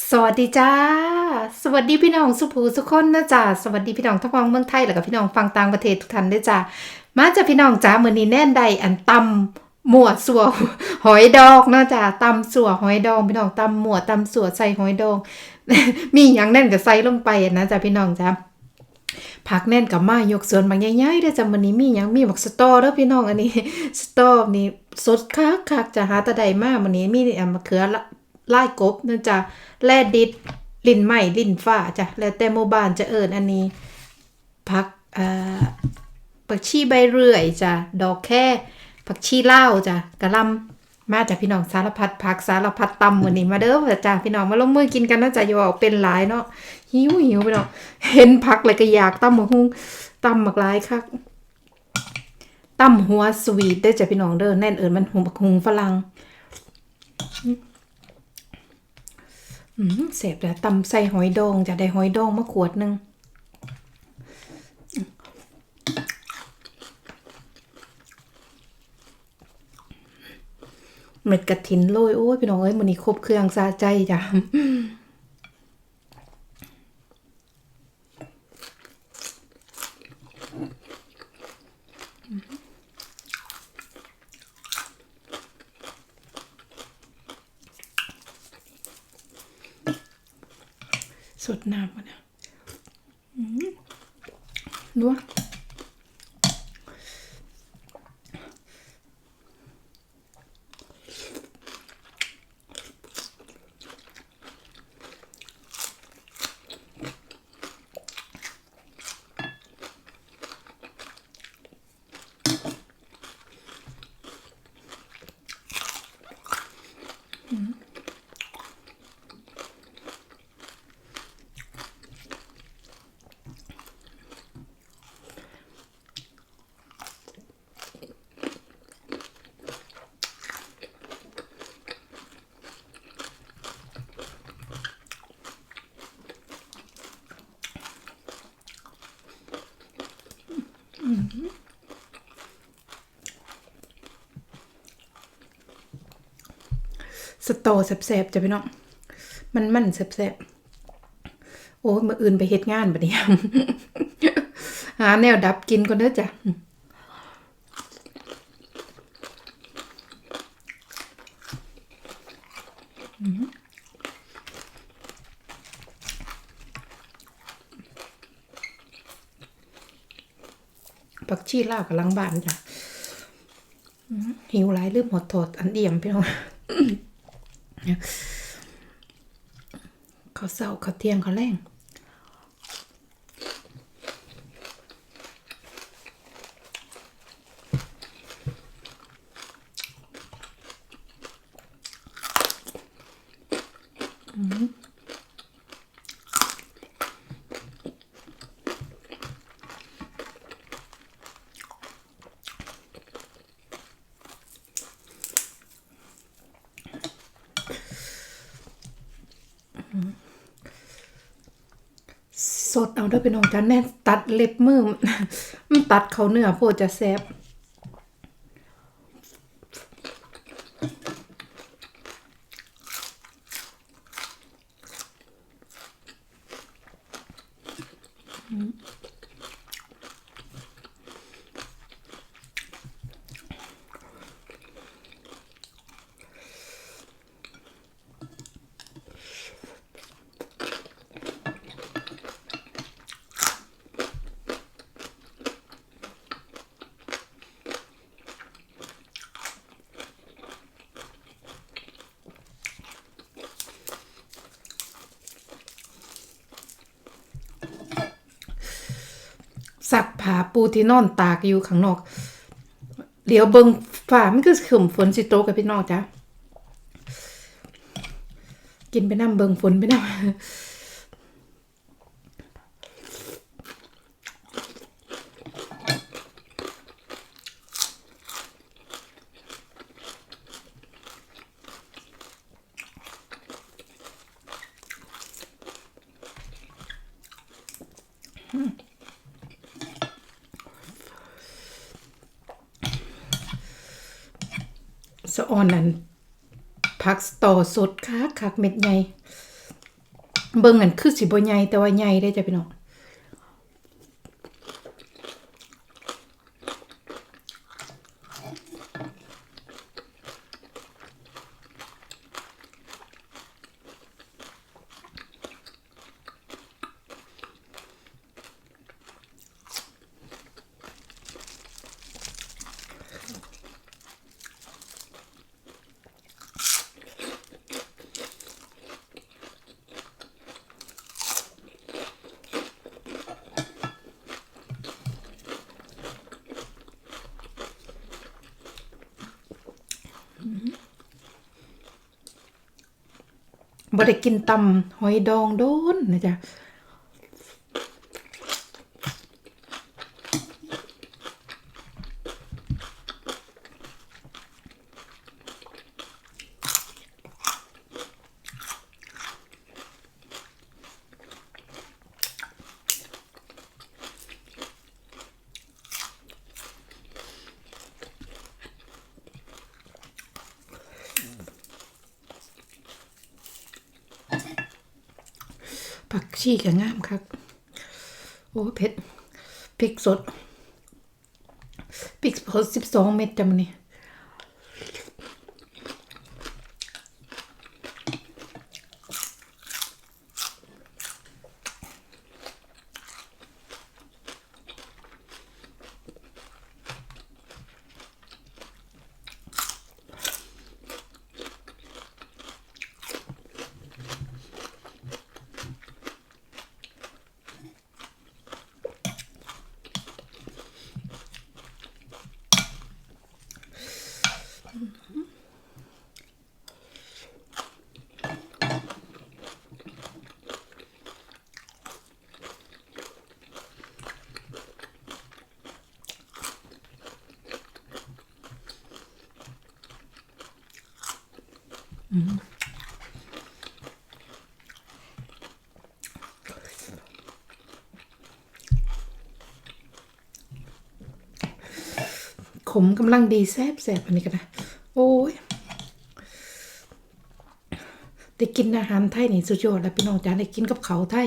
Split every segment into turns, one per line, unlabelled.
สวัสดีจ้า สวัสดีพี่น้องสุภูสุคนนะจ้าสวัสดีพี่น้องทั้งฟังเมืองไทยแล้วก็พี่น้องฟังต่างประเทศทุกท่านด้วยจ้ามาจากพี่น้องจ้ามื้อนี้แน่นใดอันตำหมวดสัวหอยดองนะจ้าตำสัวหอยดอง พี่น้องตำหมวดตำสัวใส่หอยดอง มีอย่างแน่นก็ใส่ลงไปนะจ้าพี่น้องจ้าผักแน่นกับมายกส่วนบางใหญ่ๆด้จ้ามื้อนี้มีหยังมีบักสตอเด้อพี่น้องอันนี้สตอนี่สดคักๆจะหาตะใดมามื้อนี้มีมะเขือ ละลายกบนื่องจากแร่ดิดลิ้นไหม้ลิ้นฟ้าจ้ะแล้วแต่โมบานจะเอิญอันนี้ผักอ่อผักชีใบเรื่อยจ้ะดอกแค่ผักชีเล่าจ้ะกะลำมาจากพี่น้องสารพัดผักสารพัดตำวันนี้มาเด้อจ้ะพี่น้องมาลงมือกินกันนะจ้ะอย่าบอกเป็นหลายเนาะหิวหิวพี่น้องเห็นผักเลยก็อยากตำหมกฮุงตำหมักหลายคักตำหัวสวีทเด้อจ้ะพี่น้องเด้อแน่นเอิญมันหุงบักฮุงฝรั่ง อืม เสพแล้วตำใส่หอยดองจะได้หอยดองมาขวดหนึ่งเม็ดกระถินโรยโอ้ยพี่น้องเอ้ยมันนี้ครบเครื่องซาใจจ้ะ สดน้ำมันนะอืมนัว สตอแสบๆจ้ะพี่น้อง มันมันแสบๆ โอ้มืออื่นไปเฮ็ดงานบัดนี้หาแนวดับกินก่อนเด้อจ้ะผักชีลาวกับลังบานจ้ะอืมหิวหลายลืมหดโทษอันเดียมพี่น้อง เขาเศร้าเขาเที่ยงเขาแรง สดเอาด้วยพี่น้องจ้ะแน่ตัดเล็บมือมันตัดเขาเนื้อโพดจะแซบสัก ผาปูที่นอนตากอยู่ข้างนอกเดี๋ยวเบิงฝ่ามันคือขึ้มฝนสิโตกกับพี่น้องจ้ะกินไปน้ำเบิงฝนไปน้ำ สะออนนั่นผักต่อสดคักคักเม็ดใหญ่เบิ่งกันคือสิบ่ใหญ่แต่ว่าใหญ่ได้จ้ะพี่น้อง บ่ได้กินตำหอยดองโดนนะจ๊ะ ชีก็งามครับ โอ้เผ็ดพริกสดพริกสดสิบสองเม็ดจำนี่ Mm-hmm. ขมกำลังดีแซ่บแซบอันนี้ก็นะโอ้ยได้กินอาหารไทยนี่สุดยอดแล้วพี่น้องจ้าได้กินกับเขาไทย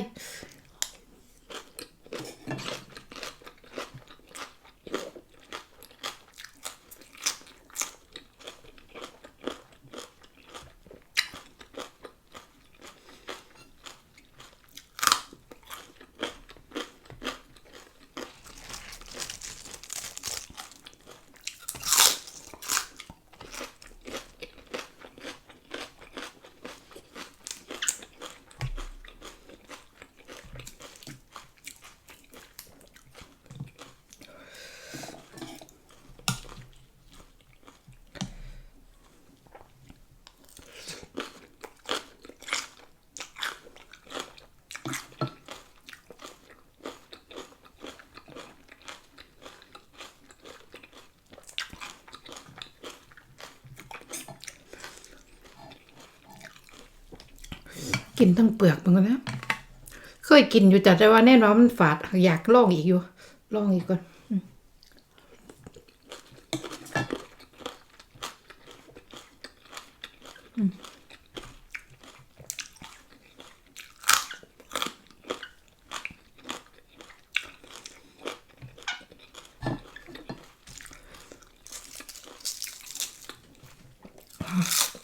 กินทั้งเปลือกเหมือนกันนะเคยกินอยู่แต่แต่ว่าแน่นอนมันฝาดอยากลองอีกอยู่ลองอีกก่อนอ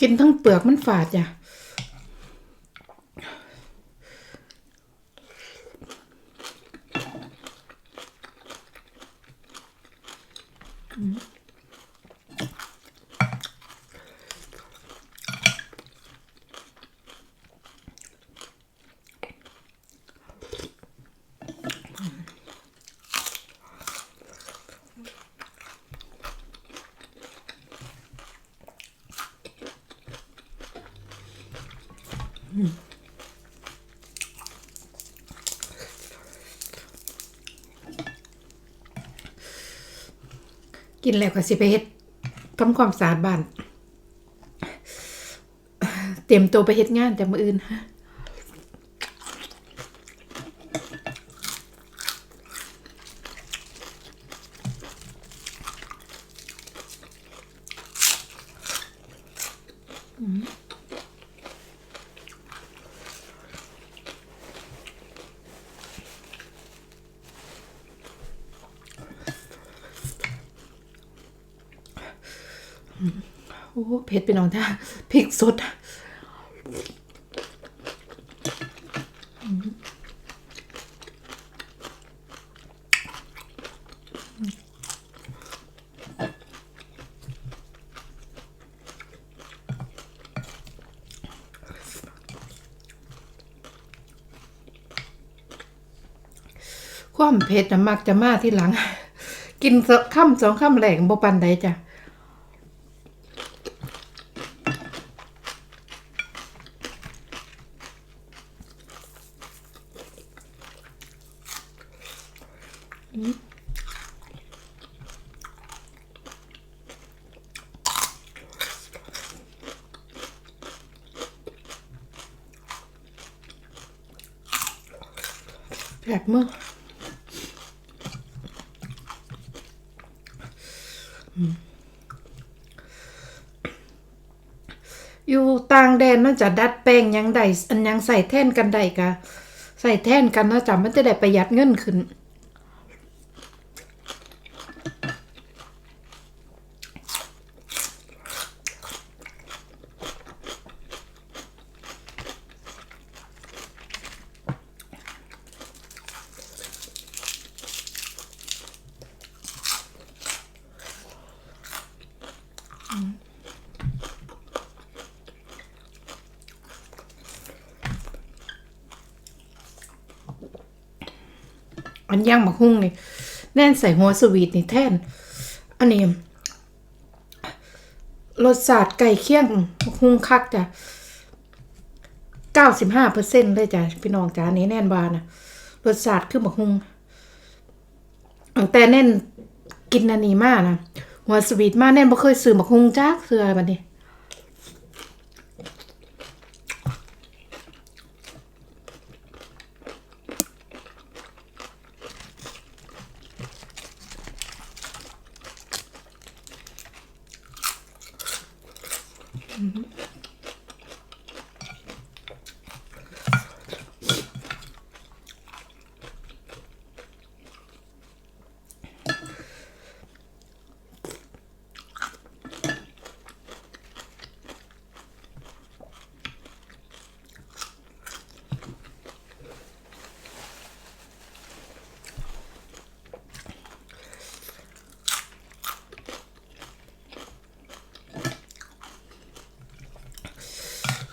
กินทั้งเปลือกมันฝาดจ้ะ กินแล้วก็สิไปเฮ็ดทำความสะอาดบ้าน เตรียมตัวไปเฮ็ดงานจากมืออื่นฮะ เผ็ดไปน่อยท่าพริกสดความเผ็ดนะมักจะมาที่หลัง กินสักค่ำสองค่ำแหลกบ่ปันใดจ้ะ แปลกมืออืมอยู่ต่างแดนมันจะดัดแปลงยังใดอันยังใส่แท่นกันใดกะใส่แท่นกันนะจ๊ะมันจะได้ประหยัดเงินขึ้น อันย่างหมักหุ้งนี่แน่นใส่หัวสวีทนี่แท่น อันนี้รสชาติไก่เคี่ยงหุ้งคักจ้ะเก้าสิบห้าเปอร์เซ็นต์เลยจ้ะพี่น้องจ้านี้แน่นบานะรสชาติคือหมักหุ้งแต่แน่นกินอันนี้มากนะหัวสวีทมากแน่นบ่เคยซื้อหมักหุ้งจ้าเสือบัดนี้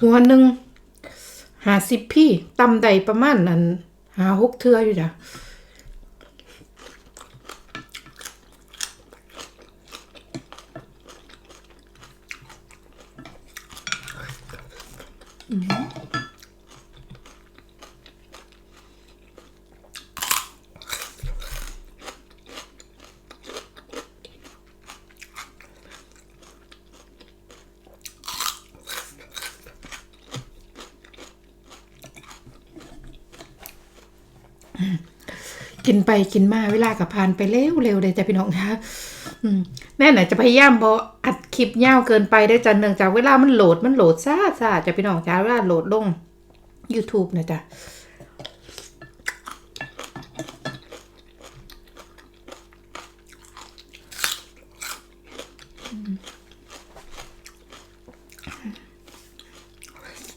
หัวหนึ่งหาสิบพี่ตำใดประมาณนั้น หาหกเทืออยู่จ้ะ กินไปกินมาเวลากับผ่านไปเร็วเร็วเลยจ้ะพี่น้องคะอืมแน่ไหนจะพยายามบออัดคลิปยาวเกินไปได้จ้ะเนื่องจากเวลามันโหลดมันโหลดซ่าซ่าจ้ะพี่น้องจ้าเวลาโหลดลง YouTube นะจ๊ะ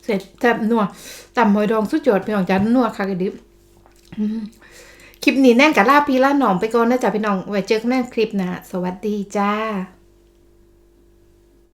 เสร็จแซ่บนัวตำหอยดองสุดยอดพี่น้องจ้านัวค่ะกระดิบ คลิปนี้แน่นกับลาพี่ลาหนองไปก่อนนะจ๊ะพี่น้องไว้เจอกันในคลิปนะสวัสดีจ้า